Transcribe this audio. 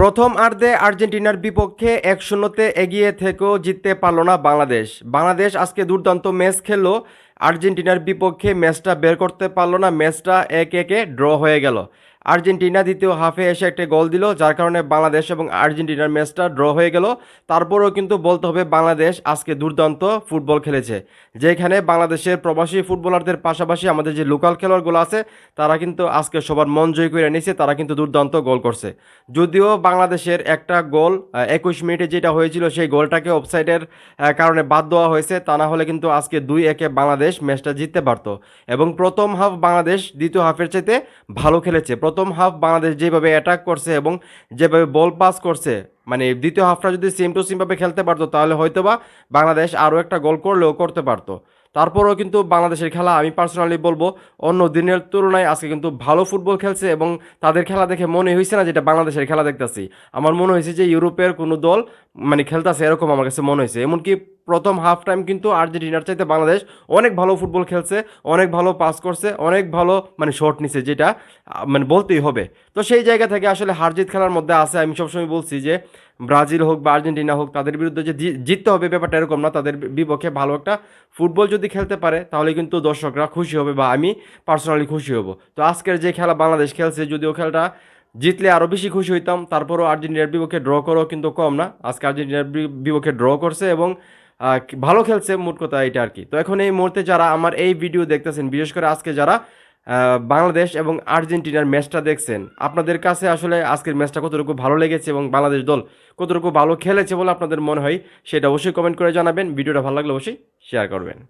প্রথমার্ধে আর্জেন্টিনার বিপক্ষে এক শূন্যতে এগিয়ে থেকেও জিততে পারল না বাংলাদেশ। বাংলাদেশ আজকে দুর্দান্ত ম্যাচ খেললো। আর্জেন্টিনার বিপক্ষে ম্যাচটা বের করতে পারল না। ম্যাচটা এক একে ড্র হয়ে গেল। আর্জেন্টিনা দ্বিতীয় হাফে এসে একটা গোল দিল, যার কারণে বাংলাদেশ এবং আর্জেন্টিনার ম্যাচটা ড্র হয়ে গেল। তারপরেও কিন্তু বলতে হবে, বাংলাদেশ আজকে দুর্দান্ত ফুটবল খেলেছে। যেখানে বাংলাদেশের প্রবাসী ফুটবলারদের পাশাপাশি আমাদের যে লোকাল খেলোয়াড়গুলো আছে, তারা কিন্তু আজকে সবার মন জয় করে নিয়েছে, তারা কিন্তু দুর্দান্ত গোল করছে। যদিও বাংলাদেশের একটা গোল একুশ মিনিটে যেটা হয়েছিল, সেই গোলটাকে অফসাইডের কারণে বাদ দেওয়া হয়েছে। তা না হলে কিন্তু আজকে দুই একে বাংলাদেশ ম্যাচটা জিততে পারতো। এবং প্রথম হাফ বাংলাদেশ দ্বিতীয় হাফের চাইতে ভালো খেলেছে। প্রথম হাফ বাংলাদেশ যেভাবে অ্যাটাক করছে এবং যেভাবে বল পাস করছে মানে দ্বিতীয় হাফটা যদি সেম টু সেমভাবে খেলতে পারতো, তাহলে হয়তোবা বাংলাদেশ আরও একটা গোল করলেও করতে পারতো। তারপরেও কিন্তু বাংলাদেশের খেলা, আমি পার্সোনালি বলব, অন্য দিনের তুলনায় আজকে কিন্তু ভালো ফুটবল খেলছে এবং তাদের খেলা দেখে মনে হয়েছে না যেটা বাংলাদেশের খেলা দেখতেছি। আমার মনে হয়েছে যে ইউরোপের কোনো দল মানে খেলতেছে এরকম আমার কাছে মনে হয়েছে এমনকি প্রথম হাফ টাইম কিন্তু আর্জেন্টিনার চাইতে বাংলাদেশ অনেক ভালো ফুটবল খেলছে, অনেক ভালো পাস করছে, অনেক ভালো মানে শট নিছে যেটা মানে বলতেই হবে। তো সেই জায়গা থেকে আসলে হারজিত খেলার মধ্যে আছে, আমি সবসময় বলছি যে ব্রাজিল হোক বা আর্জেন্টিনা হোক, তাদের বিরুদ্ধে যে জিততে হবে ব্যাপারটা এরকম না, তাদের বিপক্ষে ভালো একটা ফুটবল যদি খেলতে পারে, তাহলে কিন্তু দর্শকরা খুশি হবে বা আমি পার্সোনালি খুশি হব। তো আজকের যে খেলা বাংলাদেশ খেলছে, যদিও খেলাটা জিতলে আরও বেশি খুশি হইতাম, তারপরও আর্জেন্টিনার বিপক্ষে ড্র করেও কিন্তু কম না। আজকে আর্জেন্টিনার বিপক্ষে ড্র করছে এবং ভালো খেলছে, মোট কথা এটা আর কি। তো এখন এই মুহূর্তে যারা আমার এই ভিডিও দেখতেছেন, বিশেষ করে আজকে যারা বাংলাদেশ এবং আর্জেন্টিনার ম্যাচটা দেখছেন। আপনাদের কাছে আসলে আজকের ম্যাচটা কতটুকু ভালো লেগেছে এবং বাংলাদেশ দল কতটুকু ভালো খেলেছে বলে আপনাদের মনে হয়, সেটা অবশ্যই কমেন্ট করে জানাবেন। ভিডিওটা ভালো লাগলে অবশ্যই শেয়ার করবেন।